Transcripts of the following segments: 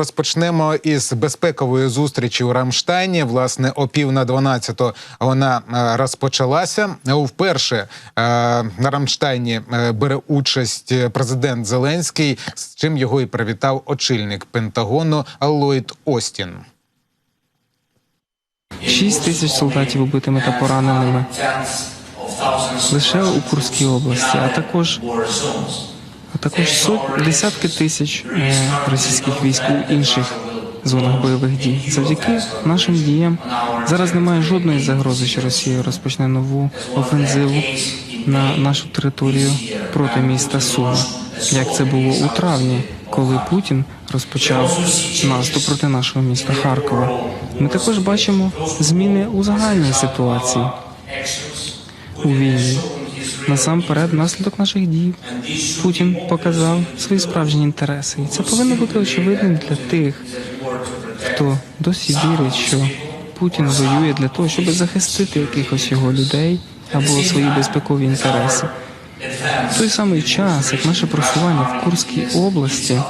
розпочнемо із безпекової зустрічі у Рамштайні. Власне, о пів на 12 вона е, розпочалася. Вперше е, на Рамштайні е, бере участь президент Зеленський, з чим його і привітав очільник Пентагону Ллойд Остін. Шість тисяч солдатів убитими та пораненими лише у Курській області, а також також сот, десятки тисяч е, російських військ у інших зонах бойових дій. Завдяки нашим діям зараз немає жодної загрози, що Росія розпочне нову офензиву на нашу територію проти міста Суми, як це було у травні, коли Путін розпочав наступ проти нашого міста Харкова. Ми також бачимо зміни у загальній ситуації у війні. Насамперед, внаслідок наших дій Путін показав свої справжні інтереси, і це повинно бути очевидним для тих, хто досі вірить, що Путін воює для того, щоб захистити якихось його людей або свої безпекові інтереси. В той самий час, як наше просування в Курській області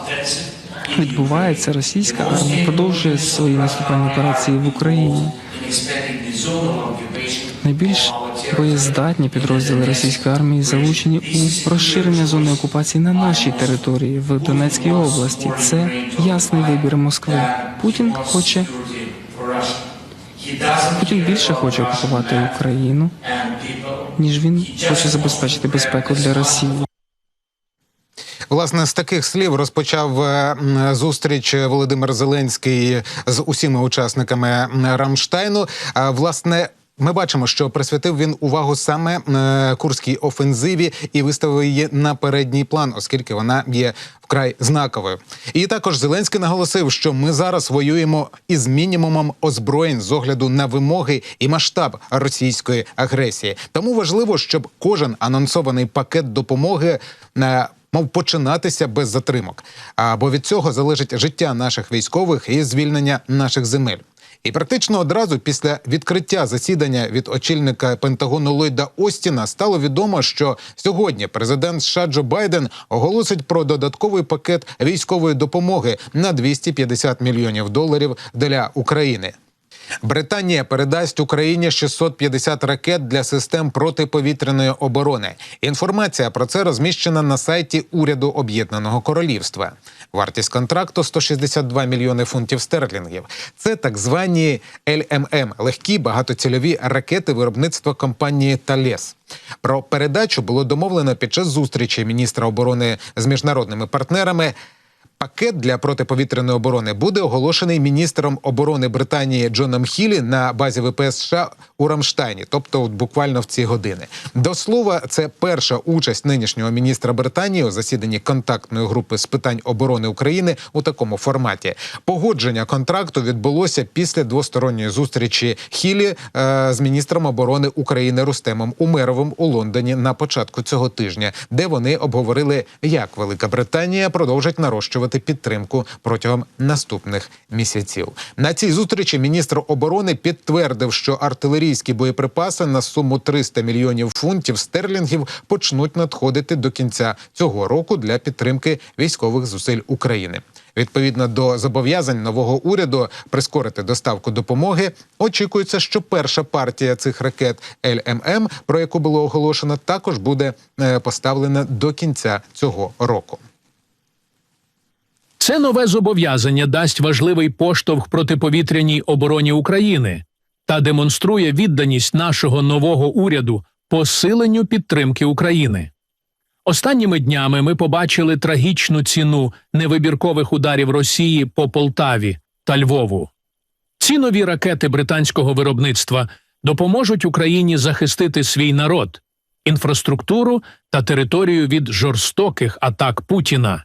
відбувається, російська армія продовжує свої наступальні операції в Україні. Найбільш боєздатні підрозділи російської армії залучені у розширення зони окупації на нашій території в Донецькій області. Це ясний вибір Москви. Путін хоче Путін більше хоче окупувати Україну, ніж він хоче забезпечити безпеку для Росії. Власне, з таких слів розпочав е, зустріч Володимир Зеленський з усіма учасниками Рамштайну. Власне. Ми бачимо, що присвятив він увагу саме е, курській офензиві і виставив її на передній план, оскільки вона є вкрай знаковою. І також Зеленський наголосив, що ми зараз воюємо із мінімумом озброєнь з огляду на вимоги і масштаб російської агресії. Тому важливо, щоб кожен анонсований пакет допомоги е, мав починатися без затримок. Бо від цього залежить життя наших військових і звільнення наших земель. І практично одразу після відкриття засідання від очільника Пентагону Ллойда Остіна стало відомо, що сьогодні президент США Джо Байден оголосить про додатковий пакет військової допомоги на 250 мільйонів доларів для України. Британія передасть Україні 650 ракет для систем протиповітряної оборони. Інформація про це розміщена на сайті уряду Об'єднаного Королівства. Вартість контракту 162 мільйони фунтів стерлінгів. Це так звані ЛММ – легкі багатоцільові ракети виробництва компанії Талес. Про передачу було домовлено під час зустрічі міністра оборони з міжнародними партнерами. Пакет для протиповітряної оборони буде оголошений міністром оборони Британії Джоном Хілі на базі ВПС США у Рамштайні, тобто от буквально в ці години. До слова, це перша участь нинішнього міністра Британії у засіданні контактної групи з питань оборони України у такому форматі. Погодження контракту відбулося після двосторонньої зустрічі Хілі е, з міністром оборони України Рустемом Умеровим у Лондоні на початку цього тижня, де вони обговорили, як Велика Британія продовжить нарощувати підтримку протягом наступних місяців. На цій зустрічі міністр оборони підтвердив, що артилерійські боєприпаси на суму 300 мільйонів фунтів стерлінгів почнуть надходити до кінця цього року для підтримки військових зусиль України. Відповідно до зобов'язань нового уряду прискорити доставку допомоги, очікується, що перша партія цих ракет ЛММ, про яку було оголошено, також буде е, поставлена до кінця цього року. Це нове зобов'язання дасть важливий поштовх протиповітряній обороні України та демонструє відданість нашого нового уряду посиленню підтримки України. Останніми днями ми побачили трагічну ціну невибіркових ударів Росії по Полтаві та Львову. Ці нові ракети британського виробництва допоможуть Україні захистити свій народ, інфраструктуру та територію від жорстоких атак Путіна.